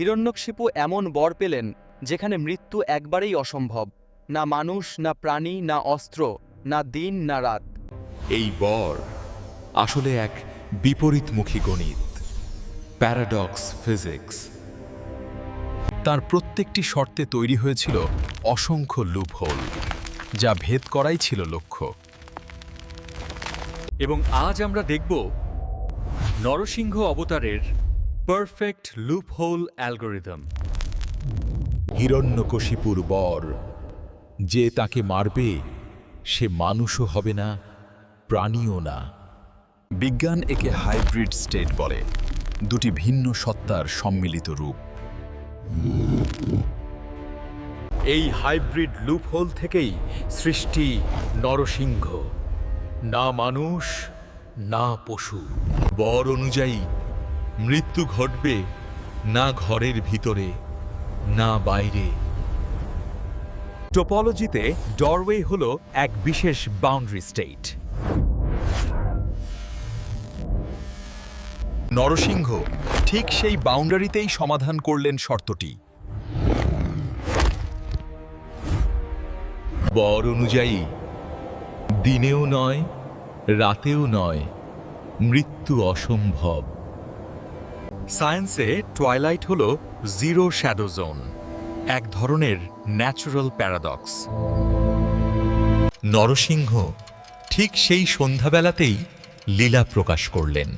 হিরণ্যকশিপু এমন বর পেলেন, যেখানে মৃত্যু একবারেই অসম্ভব। না মানুষ, না প্রাণী, না অস্ত্র, না দিন, না রাত। এই বর আসলে এক বিপরীতমুখী গণিত, প্যারাডক্স ফিজিক্স। তার প্রত্যেকটি শর্তে তৈরি হয়েছিল অসংখ্য লুপহোল, যা ভেদ করাই ছিল লক্ষ্য। এবং আজ আমরা দেখব নরসিংহ অবতারের পারফেক্ট লুপহোল অ্যালগোরিদম হিরণ্যকশিপুর বর যে তাকে মারবে সে মানুষও হবে না প্রাণীও না। বিজ্ঞান একে হাইব্রিড স্টেট বলে দুটি ভিন্ন সত্তার সম্মিলিত রূপ। এই হাইব্রিড লুপহোল থেকেই সৃষ্টি নরসিংহ না মানুষ না পশু। বর অনুযায়ী মৃত্যু ঘটবে না ঘরের ভিতরে, না বাইরে। টোপোলজিতে ডরওয়ে হল এক বিশেষ বাউন্ডারি স্টেট নরসিংহ, ঠিক সেই বাউন্ডারিতেই সমাধান করলেন শর্তটি। বর অনুযায়ী, দিনেও নয়, রাতেও নয়, মৃত্যু অসম্ভব। সায়েন্সে টয়লাইট হল জিরো শ্যাডো জোন, এক ধরনের ন্যাচারাল প্যারাডক্স। নরসিংহ ঠিক সেই সন্ধ্যাবেলাতেই লীলা প্রকাশ করলেন।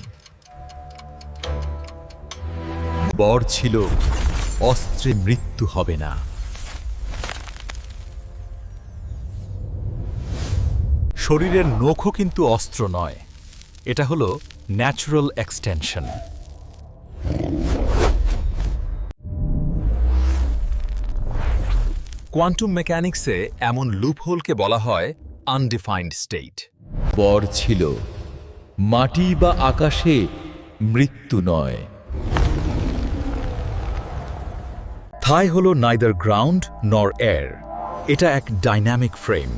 বর ছিল, অস্ত্রে মৃত্যু হবে না। শরীরের নখও কিন্তু অস্ত্র নয়। এটা হলো ন্যাচুরাল এক্সটেনশন। কোয়ান্টাম মেকানিক্সে এমন লুপহোলকে বলা হয় আনডিফাইন্ড স্টেট। বর ছিল মাটি বা আকাশে মৃত্যু নয়। থাই হল নাইদার গ্রাউন্ড নর এয়ার এটা এক ডাইনামিক ফ্রেম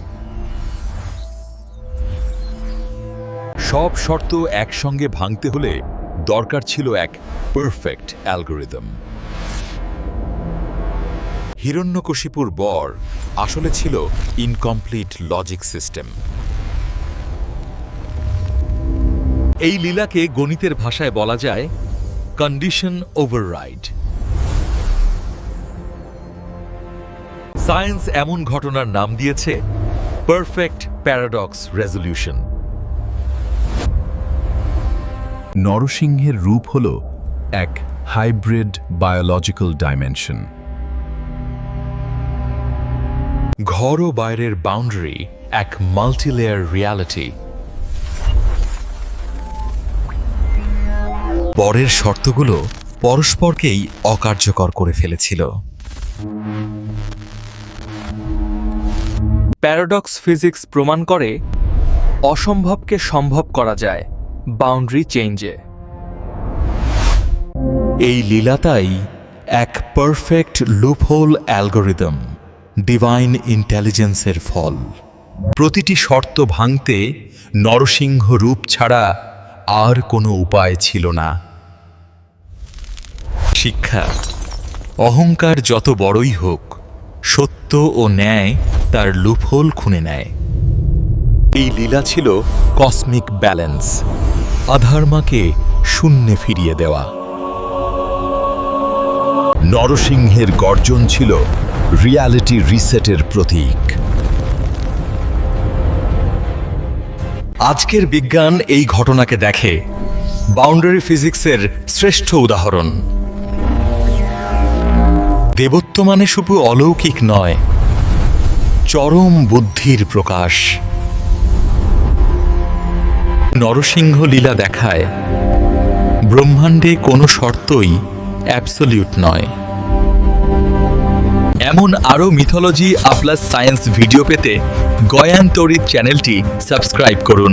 সব শর্ত একসঙ্গে ভাঙতে হলে দরকার ছিল এক পারফেক্ট অ্যালগোরিদম হিরণ্যকশিপুর বর আসলে ছিল ইনকমপ্লিট লজিক সিস্টেম এই লীলাকে গণিতের ভাষায় বলা যায় কন্ডিশন ওভাররাইড সায়েন্স এমন ঘটনার নাম দিয়েছে পারফেক্ট প্যারাডক্স রেজলিউশন নরসিংহের রূপ হল এক হাইব্রিড বায়োলজিক্যাল ডাইমেনশন ঘর ও বাইরের বাউন্ডারি এক মাল্টিলেয়ার রিয়ালিটি পরের শর্তগুলো পরস্পরকেই অকার্যকর করে ফেলেছিল। প্যারাডক্স ফিজিক্স প্রমাণ করে অসম্ভবকে সম্ভব করা যায় বাউন্ডারি চেঞ্জে এই লীলাতাই এক পারফেক্ট লুপহোল অ্যালগোরিদম ডিভাইন ইন্টেলিজেন্সের ফল। প্রতিটি শর্ত ভাঙতে নরসিংহ রূপ ছাড়া আর কোনো উপায় ছিল না। শিক্ষা, অহংকার যত বড়ই হোক, সত্য ও ন্যায় তার লুপহোল খুনে নেয়। এই লীলা ছিল কসমিক ব্যালেন্স আধার্মাকে শূন্যে ফিরিয়ে দেওয়া। নরসিংহের গর্জন ছিল রিয়ালিটি রিসেটের প্রতীক। আজকের বিজ্ঞান এই ঘটনাকে দেখে। বাউন্ডারি ফিজিক্সের শ্রেষ্ঠ উদাহরণ। দেবত্ব মানে শুধু অলৌকিক নয়, চরম বুদ্ধির প্রকাশ। নরসিংহ লীলা দেখায়, ব্রহ্মাণ্ডে কোনো শর্তই অ্যাবসলিউট নয়। এমন আরও মিথোলজি আপ্লাস সায়েন্স ভিডিও পেতে গয়ান তরিত চ্যানেলটি সাবস্ক্রাইব করুন।